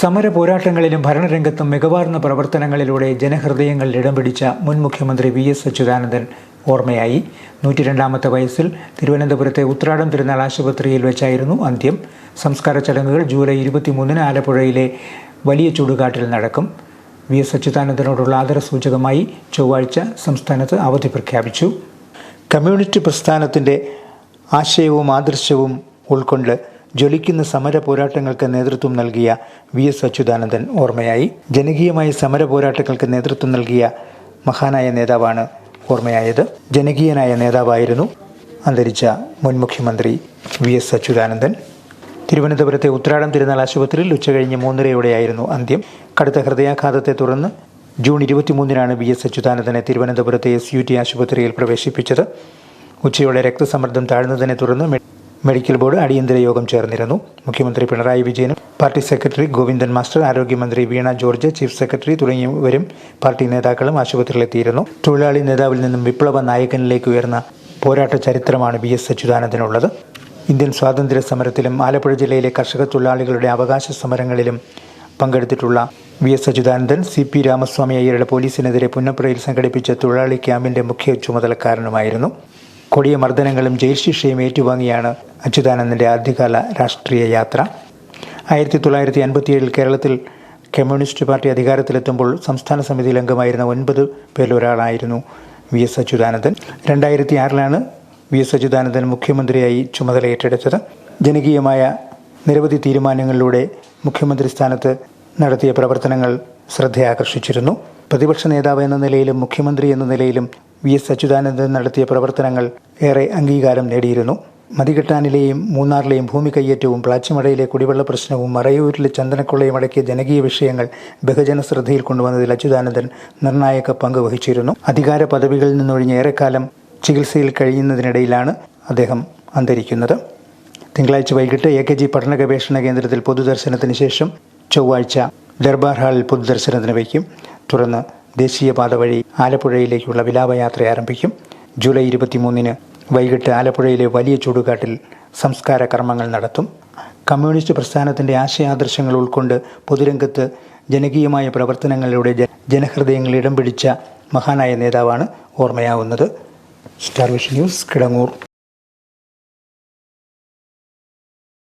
സമര പോരാട്ടങ്ങളിലും ഭരണരംഗത്തും മികവാർന്ന പ്രവർത്തനങ്ങളിലൂടെ ജനഹൃദയങ്ങളിൽ ഇടം പിടിച്ച മുൻ മുഖ്യമന്ത്രി വി എസ് അച്യുതാനന്ദൻ ഓർമ്മയായി. നൂറ്റിരണ്ടാമത്തെ വയസ്സിൽ തിരുവനന്തപുരത്തെ ഉത്രാടം തിരുനാൾ ആശുപത്രിയിൽ വെച്ചായിരുന്നു അന്ത്യം. സംസ്കാര ചടങ്ങുകൾ ജൂലൈ ഇരുപത്തിമൂന്നിന് ആലപ്പുഴയിലെ വലിയ ചൂടുകാട്ടിൽ നടക്കും. വി എസ് അച്യുതാനന്ദനോടുള്ള ആദരസൂചകമായി ചൊവ്വാഴ്ച സംസ്ഥാനത്ത് അവധി പ്രഖ്യാപിച്ചു. കമ്മ്യൂണിറ്റി പ്രസ്ഥാനത്തിന്റെ ആശയവും ആദർശവും ഉൾക്കൊണ്ട് ജ്വലിക്കുന്ന സമര പോരാട്ടങ്ങൾക്ക് നേതൃത്വം നൽകിയ വി എസ് അച്യുതാനന്ദൻ ഓർമ്മയായി. ജനകീയമായ സമര പോരാട്ടങ്ങൾക്ക് നേതൃത്വം നൽകിയ മഹാനായ നേതാവാണ് ഓർമ്മയായത്. ജനകീയനായ നേതാവായിരുന്നു അന്തരിച്ച മുൻ മുഖ്യമന്ത്രി വി എസ് അച്യുതാനന്ദൻ. തിരുവനന്തപുരത്തെ ഉത്രാടം തിരുനാൾ ആശുപത്രിയിൽ ഉച്ചകഴിഞ്ഞ് മൂന്നരയോടെയായിരുന്നു അന്ത്യം. കടുത്ത ഹൃദയാഘാതത്തെ തുടർന്ന് ജൂൺ ഇരുപത്തിമൂന്നിനാണ് വി എസ് അച്യുതാനന്ദനെ തിരുവനന്തപുരത്തെ എസ് യു ടി ആശുപത്രിയിൽ പ്രവേശിപ്പിച്ചത്. ഉച്ചയോടെ രക്തസമ്മർദ്ദം താഴ്ന്നതിനെ തുടർന്ന് മെഡിക്കൽ ബോർഡ് അടിയന്തര യോഗം ചേർന്നിരുന്നു. മുഖ്യമന്ത്രി പിണറായി വിജയനും പാർട്ടി സെക്രട്ടറി ഗോവിന്ദൻ മാസ്റ്റർ ആരോഗ്യമന്ത്രി വീണ ജോർജ് ചീഫ് സെക്രട്ടറി തുടങ്ങിയവരും പാർട്ടി നേതാക്കളും ആശുപത്രിയിലെത്തിയിരുന്നു. തൊഴിലാളി നേതാവിൽ നിന്നും വിപ്ലവ നായകനിലേക്ക് ഉയർന്ന പോരാട്ട ചരിത്രമാണ് വി എസ് അച്യുതാനന്ദനുള്ളത്. ഇന്ത്യൻ സ്വാതന്ത്ര്യ സമരത്തിലും ആലപ്പുഴ ജില്ലയിലെ കർഷക തൊഴിലാളികളുടെ അവകാശ സമരങ്ങളിലും പങ്കെടുത്തിട്ടുള്ള V S Achuthanandan C P Ramaswamy അയ്യരുടെ പോലീസിനെതിരെ പുന്നപ്പുറയിൽ സംഘടിപ്പിച്ച തൊഴിലാളി ക്യാമ്പിന്റെ മുഖ്യ ചുമതലക്കാരനുമായിരുന്നു. കൊടിയ മർദ്ദനങ്ങളും ജയിൽ ശിക്ഷയും ഏറ്റുവാങ്ങിയാണ് അച്യുതാനന്ദന്റെ ആദ്യകാല രാഷ്ട്രീയ യാത്ര. ആയിരത്തി തൊള്ളായിരത്തി അൻപത്തിയേഴിൽ കേരളത്തിൽ കമ്മ്യൂണിസ്റ്റ് പാർട്ടി അധികാരത്തിലെത്തുമ്പോൾ സംസ്ഥാന സമിതിയിൽ അംഗമായിരുന്ന ഒൻപത് പേരിലൊരാളായിരുന്നു വി എസ് അച്യുതാനന്ദൻ. രണ്ടായിരത്തി ആറിലാണ് വി എസ് അച്യുതാനന്ദൻ മുഖ്യമന്ത്രിയായി ചുമതല ഏറ്റെടുത്തത്. ജനകീയമായ നിരവധി തീരുമാനങ്ങളിലൂടെ മുഖ്യമന്ത്രി സ്ഥാനത്ത് നടത്തിയ പ്രവർത്തനങ്ങൾ ശ്രദ്ധയാകർഷിച്ചിരുന്നു. പ്രതിപക്ഷ നേതാവ് എന്ന നിലയിലും മുഖ്യമന്ത്രി എന്ന നിലയിലും വി എസ് അച്യുതാനന്ദൻ നടത്തിയ പ്രവർത്തനങ്ങൾ ഏറെ അംഗീകാരം നേടിയിരുന്നു. മതികെട്ടാനിലെയും മൂന്നാറിലെയും ഭൂമി കയ്യേറ്റവും പ്ലാച്ചിമടയിലെ കുടിവെള്ള പ്രശ്നവും മറയൂരിലെ ചന്ദനക്കൊള്ളയും അടക്കിയ ജനകീയ വിഷയങ്ങൾ ബഹുജന ശ്രദ്ധയിൽ കൊണ്ടുവന്നതിൽ അച്യുതാനന്ദൻ നിർണായക പങ്ക് വഹിച്ചിരുന്നു. അധികാര പദവികളിൽ നിന്നൊഴിഞ്ഞ് ഏറെക്കാലം ചികിത്സയിൽ കഴിയുന്നതിനിടയിലാണ് അദ്ദേഹം അന്തരിക്കുന്നത്. തിങ്കളാഴ്ച വൈകിട്ട് എ കെ ജി പഠന ഗവേഷണ കേന്ദ്രത്തിൽ പൊതുദർശനത്തിന് ശേഷം ചൊവ്വാഴ്ച ദർബാർ ഹാളിൽ പൊതുദർശനത്തിന് വയ്ക്കും. തുടർന്ന് ദേശീയപാത വഴി ആലപ്പുഴയിലേക്കുള്ള വിലാപയാത്ര ആരംഭിക്കും. ജൂലൈ ഇരുപത്തിമൂന്നിന് വൈകിട്ട് ആലപ്പുഴയിലെ വലിയ ചൂടുകാട്ടിൽ സംസ്കാര കർമ്മങ്ങൾ നടത്തും. കമ്മ്യൂണിസ്റ്റ് പ്രസ്ഥാനത്തിന്റെ ആശയാദർശങ്ങൾ ഉൾക്കൊണ്ട് പൊതുരംഗത്ത് ജനകീയമായ പ്രവർത്തനങ്ങളിലൂടെ ജനഹൃദയങ്ങൾ ഇടം പിടിച്ച മഹാനായ നേതാവാണ് ഓർമ്മയാവുന്നത്. Star vision news Kidangoor.